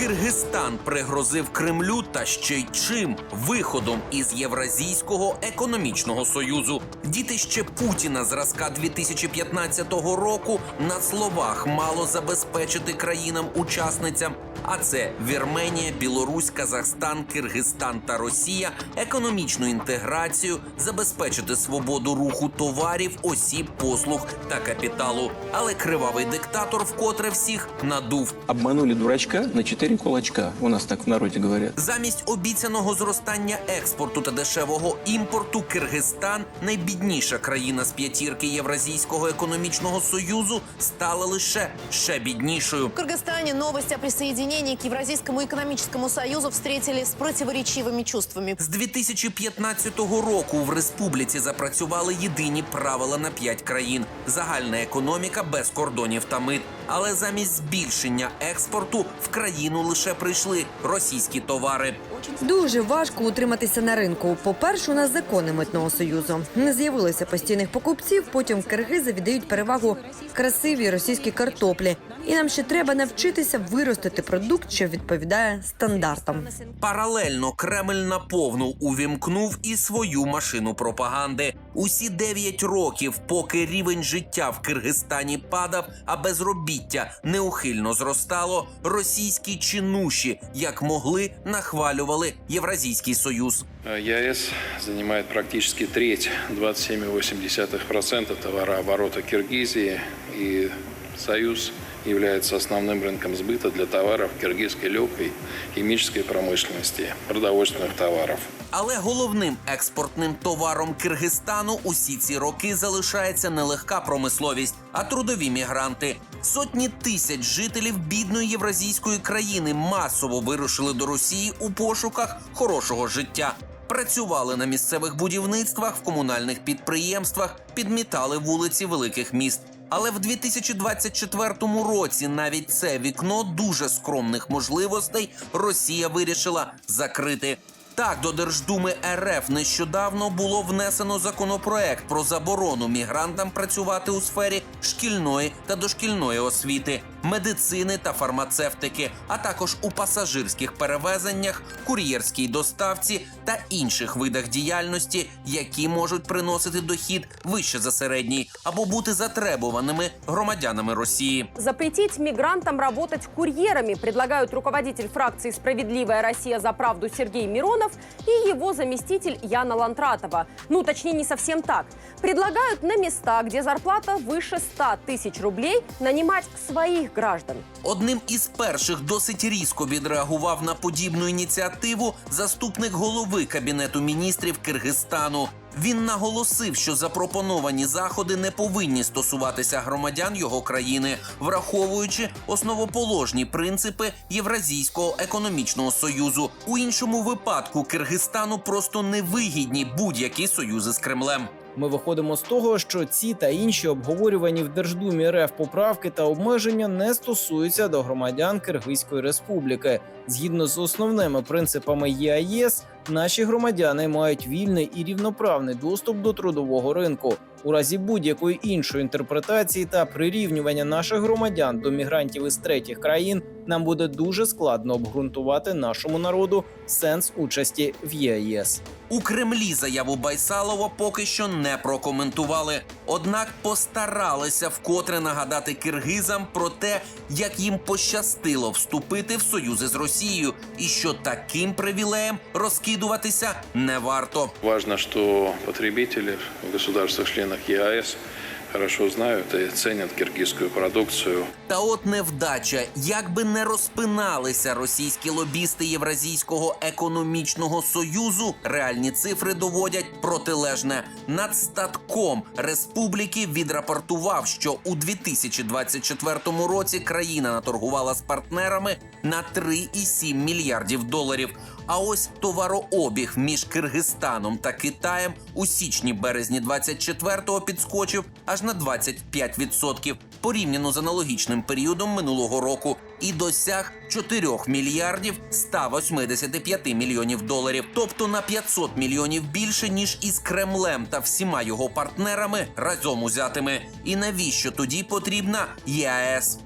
Киргизстан пригрозив Кремлю та ще й чим виходом із Євразійського економічного союзу. Дітище Путіна зразка 2015 року на словах мало забезпечити країнам-учасницям. А це Вірменія, Білорусь, Казахстан, Киргизстан та Росія економічну інтеграцію, забезпечити свободу руху товарів, осіб, послуг та капіталу. Але кривавий диктатор вкотре всіх надув. Обманули дурачка на четыре кулачка. У нас так в народе говорят. Замість обіцяного зростання експорту та дешевого імпорту Киргизстан, найбідніша країна з п'ятірки Євразійського економічного союзу, стала лише ще біднішою. В Кыргызстане новость о присоединении к Евразийскому экономическому союзу встретили с противоречивыми чувствами. З 2015 року в республіці запрацювали єдині правила на п'ять країн: загальна економіка без кордонів та мит. Але замість збільшення експорту в країну лише прийшли російські товари. Дуже важко утриматися на ринку. По-перше, у нас закони митного союзу. Не з'явилося постійних покупців. Потім киргизи віддають перевагу красивій російській картоплі. І нам ще треба навчитися виростити продукт, що відповідає стандартам. Паралельно Кремль наповну увімкнув і свою машину пропаганди. Усі дев'ять років, поки рівень життя в Киргизстані падав, а безробіття неухильно зростало, російські чинуші, як могли, нахвалювали Євразійський союз. ЕАЭС занимает практически треть, 27,8% товарооборота Киргизии, и Союз является основным рынком сбыта для товаров киргизской легкой химической промышленности, продовольственных товаров. Але головним експортним товаром Киргизстану усі ці роки залишається не легка промисловість, а трудові мігранти. Сотні тисяч жителів бідної євразійської країни масово вирушили до Росії у пошуках хорошого життя. Працювали на місцевих будівництвах, в комунальних підприємствах, підмітали вулиці великих міст. Але в 2024 році навіть це вікно дуже скромних можливостей Росія вирішила закрити. Так, до Держдуми РФ нещодавно було внесено законопроект про заборону мігрантам працювати у сфері шкільної та дошкільної освіти, медицини та фармацевтики, а також у пасажирських перевезеннях, кур'єрській доставці та інших видах діяльності, які можуть приносити дохід вище за середній або бути затребуваними громадянами Росії. Запретить мигрантам работать курьерами предлагают руководитель фракции «Справедливая Россия за правду» Сергей Миронов и его заместитель Яна Лантратова. Ну, точнее, не совсем так. Предлагают на места, где зарплата выше 100 тысяч рублей, нанимать своих граждан. Одним із перших досить різко відреагував на подібну ініціативу заступник голови кабінету міністрів Киргизстану. Він наголосив, що запропоновані заходи не повинні стосуватися громадян його країни, враховуючи основоположні принципи Євразійського економічного союзу. У іншому випадку Киргизстану просто невигідні будь-які союзи з Кремлем. Ми виходимо з того, що ці та інші обговорювані в Держдумі РФ поправки та обмеження не стосуються до громадян Киргизької республіки. Згідно з основними принципами ЄАЄС, наші громадяни мають вільний і рівноправний доступ до трудового ринку. У разі будь-якої іншої інтерпретації та прирівнювання наших громадян до мігрантів із третіх країн нам буде дуже складно обґрунтувати нашому народу сенс участі в ЄАЄС. У Кремлі заяву Байсалова поки що не прокоментували. Однак постаралися вкотре нагадати киргизам про те, як їм пощастило вступити в союзи з Росією, і що таким привілеєм розкидуватися не варто. Важно, что потребители в государствах-членах ЕАЭС хорошо знают и ценят киргизскую продукцию. Та от невдача, як би не розпиналися російські лобісти Євразійського економічного союзу, реальні цифри доводять протилежне. Нацстатком республіки відрапортував, що у 2024 році країна наторгувала з партнерами на 3,7 мільярдів доларів. А ось товарообіг між Киргизстаном та Китаєм у січні-березні 24-го підскочив аж на 25% порівняно з аналогічним періодом минулого року і досяг 4 мільярдів 185 мільйонів доларів, тобто на 500 мільйонів більше ніж із Кремлем та всіма його партнерами разом узятими. І навіщо тоді потрібна ЄАЕС?